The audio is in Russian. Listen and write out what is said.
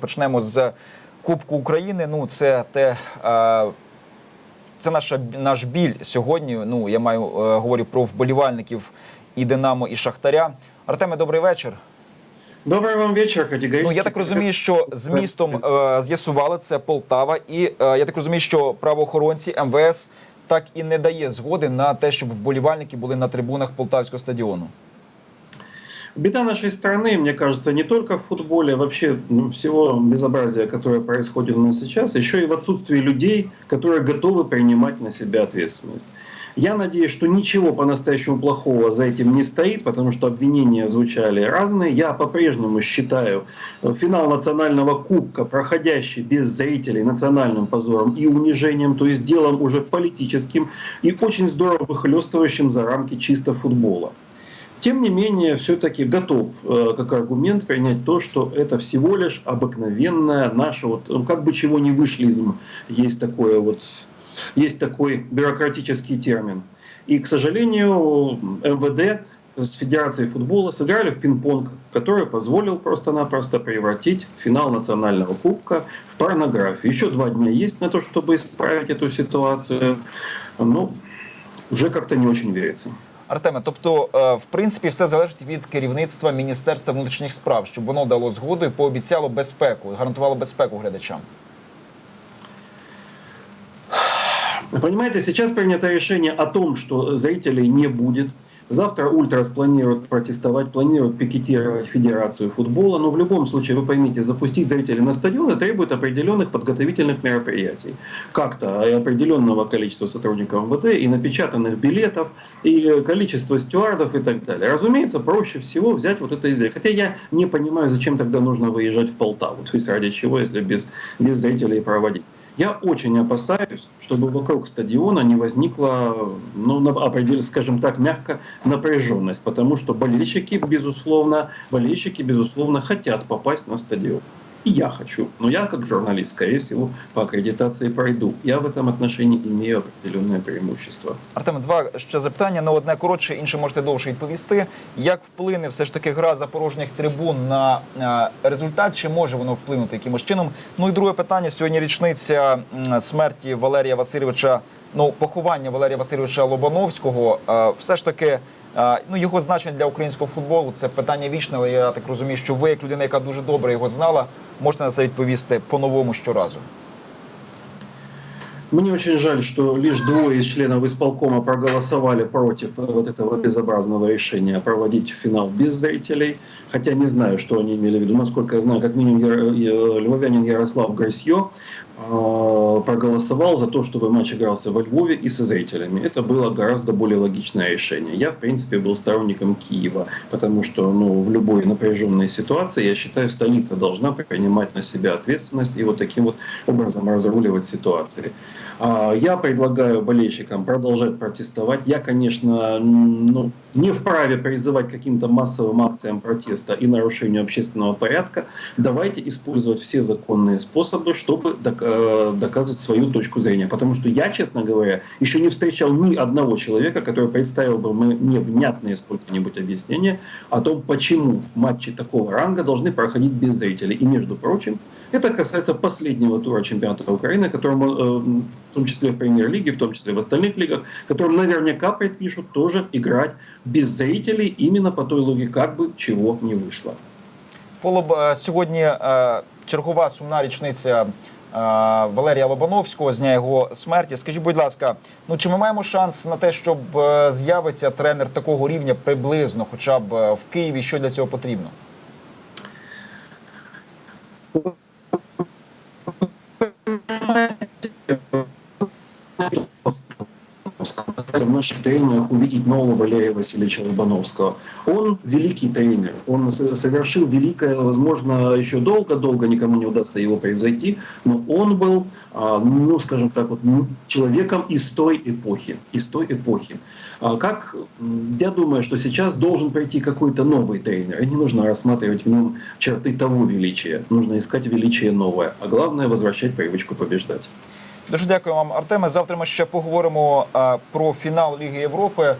Почнемо з Кубку України. Ну, це те. е, Це наша наш біль сьогодні. Ну я маю е, говорю про вболівальників і Динамо, і Шахтаря. Артеме, добрий вечір. Добрий вам вечір. Ну я так розумію, що з містом е, з'ясували це Полтава, і е, я так розумію, що правоохоронці МВС так і не дає згоди на те, щоб вболівальники були на трибунах Полтавського стадіону. Беда нашей страны, мне кажется, не только в футболе, а вообще ну, всего безобразия, которое происходит у нас сейчас, еще и в отсутствии людей, которые готовы принимать на себя ответственность. Я надеюсь, что ничего по-настоящему плохого за этим не стоит, потому что обвинения звучали разные. Я по-прежнему считаю э, финал национального кубка, проходящий без зрителей, национальным позором и унижением, то есть делом уже политическим и очень здорово выхлестывающим за рамки чисто футбола. Тем не менее, все-таки готов э, как аргумент принять то, что это всего лишь обыкновенная наша, вот, ну, как бы чего не вышли из м, есть такое вот, есть такой бюрократический термин. И, к сожалению, МВД с Федерацией футбола сыграли в пинг-понг, который позволил просто-напросто превратить финал национального кубка в порнографию. Еще два дня есть на то, чтобы исправить эту ситуацию. Ну, уже как-то не очень верится. Артеме, тобто, е, в принципі, все залежить від керівництва Міністерства внутрішніх справ, щоб воно дало згоду і пообіцяло безпеку, гарантувало безпеку глядачам. Понимаете, сейчас принято решение о том, что зрителей не будет. Завтра Ультрас планируют протестовать, планируют пикетировать Федерацию футбола. Но в любом случае, вы поймите, запустить зрителей на стадионы требует определенных подготовительных мероприятий. Как-то определенного количества сотрудников МВД, и напечатанных билетов, и количество стюардов и так далее. Разумеется, проще всего взять вот это изделие. Хотя я не понимаю, зачем тогда нужно выезжать в Полтаву. То есть ради чего, если без, без зрителей проводить. Я очень опасаюсь, чтобы вокруг стадиона не возникла, ну, скажем так, мягко напряженность, потому что болельщики, безусловно, болельщики, безусловно, хотят попасть на стадион. И я хочу. Но я, как журналист, скорее всего, по аккредитации пройду. Я в этом отношении имею определенное преимущество. Артем, два ще запитання. Ну, одне коротше, інше можете довше відповісти. Як вплине все ж таки гра запорожніх трибун на е, результат? Чи може воно вплинути якимось чином? Ну і друге питання. Сьогодні річниця смерті Валерія Васильовича. Ну, поховання Валерія Васильовича Лобановського. Е, Все ж таки, е, ну його значення для українського футболу це питання вічне. Але я так розумію, що ви, як людина, яка дуже добре його знала, можете на це відповісти по-новому щоразу. Мне очень жаль, что лишь двое из членов исполкома проголосовали против э, вот этого безобразного решения проводить финал без зрителей. Хотя не знаю, что они имели в виду. Насколько я знаю, как минимум Яро- э, львовянин Ярослав Грасье э, проголосовал за то, чтобы матч игрался во Львове и со зрителями. Это было гораздо более логичное решение. Я, в принципе, был сторонником Киева, потому что ну, в любой напряженной ситуации, я считаю, столица должна принимать на себя ответственность и вот таким вот образом разруливать ситуации. А, Я предлагаю болельщикам продолжать протестовать. Я, конечно, ну, не вправе призывать к каким-то массовым акциям протеста и нарушению общественного порядка. Давайте использовать все законные способы, чтобы э, доказывать свою точку зрения. Потому что я, честно говоря, еще не встречал ни одного человека, который представил бы мне внятные сколько-нибудь объяснения о том, почему матчи такого ранга должны проходить без зрителей. И, между прочим, это касается последнего тура чемпионата Украины, которому, э, в том числе в премьер-лиге, в том числе в остальных лигах, которым наверняка предпишут тоже играть без зрителей именно по той логике, как бы чего не вышло. Полоб е, сьогодні е, чергова сумна річниця е, Валерія Лобановського з дня його смерті. Скажіть, будь ласка, ну чи ми маємо шанс на те, щоб е, з'явиться тренер такого рівня приблизно, хоча б е, в Києві? Що для цього потрібно? В наших тренингах увидеть нового Валерия Васильевича Лобановского. Он великий тренер, он совершил великое, возможно, еще долго-долго никому не удастся его превзойти, но он был, а, ну, скажем так, вот, человеком из той эпохи, из той эпохи. А Как, я думаю, что сейчас должен прийти какой-то новый тренер, и не нужно рассматривать в нем черты того величия, нужно искать величие новое, а главное возвращать привычку побеждать. Дуже дякую вам, Артеме. Завтра ми ще поговоримо е, про фінал Ліги Європи.